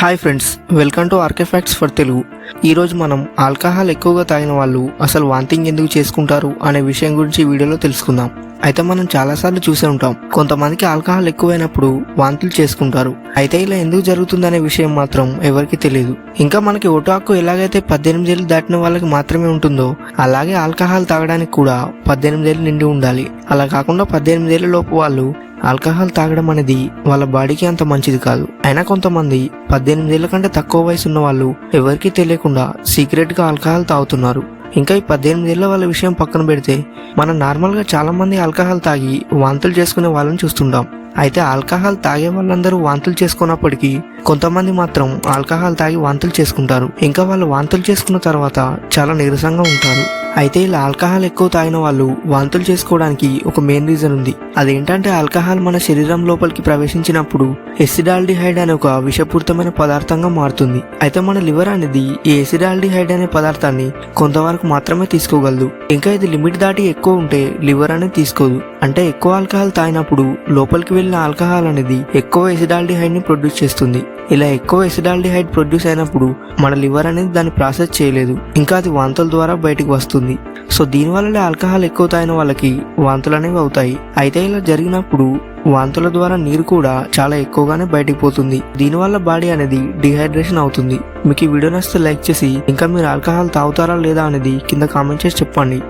Hi friends welcome to RK facts for Telugu. ఈరోజు మనం alcohol ఎక్కువగా తాగిన వాళ్ళు అసలు వాంతింగ్ ఎందుకు చేసుకుంటారు అనే విషయం గురించి వీడియోలో తెలుసుకుందాం. అయితే మనం చాలాసార్లు చూసే ఉంటాం కొంతమందికి ఆల్కహాల్ ఎక్కువైనప్పుడు వాంతులు చేసుకుంటారు. అయితే ఇలా ఎందుకు జరుగుతుందనే విషయం మాత్రం ఎవరికి తెలియదు ఇంకా మనకి ఓటు హక్కు ఎలాగైతే పద్దెనిమిది ఏళ్ళు దాటిన వాళ్ళకి మాత్రమే ఉంటుందో అలాగే ఆల్కహాల్ తాగడానికి కూడా పద్దెనిమిది ఏళ్ళు నిండి ఉండాలి. అలా కాకుండా పద్దెనిమిది ఏళ్ళ లోపు వాళ్ళు ఆల్కహాల్ తాగడం అనేది వాళ్ళ బాడీకి అంత మంచిది కాదు. అయినా కొంతమంది పద్దెనిమిది ఏళ్ళ కంటే తక్కువ వయసు ఉన్న వాళ్ళు ఎవరికీ తెలియకుండా సీక్రెట్గా ఆల్కహాల్ తాగుతున్నారు. ఇంకా ఈ పద్దెనిమిది ఏళ్ళ వాళ్ళ విషయం పక్కన పెడితే మనం నార్మల్గా చాలా మంది ఆల్కహాల్ తాగి వాంతులు చేసుకునే వాళ్ళని చూస్తుంటాం. అయితే ఆల్కహాల్ తాగే వాళ్ళందరూ వాంతులు చేసుకున్నప్పటికీ కొంతమంది మాత్రం ఆల్కహాల్ తాగి వాంతులు చేసుకుంటారు. ఇంకా వాళ్ళు వాంతులు చేసుకున్న తర్వాత చాలా నీరసంగా ఉంటారు. అయితే ఇలా ఆల్కహాల్ ఎక్కువ తాగిన వాళ్ళు వాంతులు చేసుకోవడానికి ఒక మెయిన్ రీజన్ ఉంది. అదేంటంటే ఆల్కహాల్ మన శరీరం లోపలికి ప్రవేశించినప్పుడు ఎసిడాల్డిహైడ్ అనే ఒక విషపూరితమైన పదార్థంగా మారుతుంది. అయితే మన లివర్ అనేది ఈ ఎసిడాల్డిహైడ్ అనే పదార్థాన్ని కొంతవరకు మాత్రమే తీసుకోగలదు. ఇంకా ఇది లిమిట్ దాటి ఎక్కువ ఉంటే లివర్ అనేది తీసుకోదు. అంటే ఎక్కువ ఆల్కహాల్ తాగినప్పుడు లోపలికి వెళ్ళిన ఆల్కహాల్ అనేది ఎక్కువ ఎసిడాల్డిహైడ్ని ప్రొడ్యూస్ చేస్తుంది. ఇలా ఎక్కువ ఎసిడాల్డిహైడ్ ప్రొడ్యూస్ అయినప్పుడు మన లివర్ అనేది దాన్ని ప్రాసెస్ చేయలేదు. ఇంకా అది వాంతల ద్వారా బయటికి వస్తుంది. సో దీనివల్ల ఆల్కహాల్ ఎక్కువ తాగిన వాళ్ళకి వాంతులు అనేవి అవుతాయి. అయితే ఇలా జరిగినప్పుడు వాంతుల ద్వారా నీరు కూడా చాలా ఎక్కువగానే బయటికి పోతుంది. దీనివల్ల బాడీ అనేది డిహైడ్రేషన్ అవుతుంది. మీకు ఈ వీడియో నచ్చితే లైక్ చేసి ఇంకా మీరు ఆల్కహాల్ తాగుతారా లేదా అనేది కింద కామెంట్ చేసి చెప్పండి.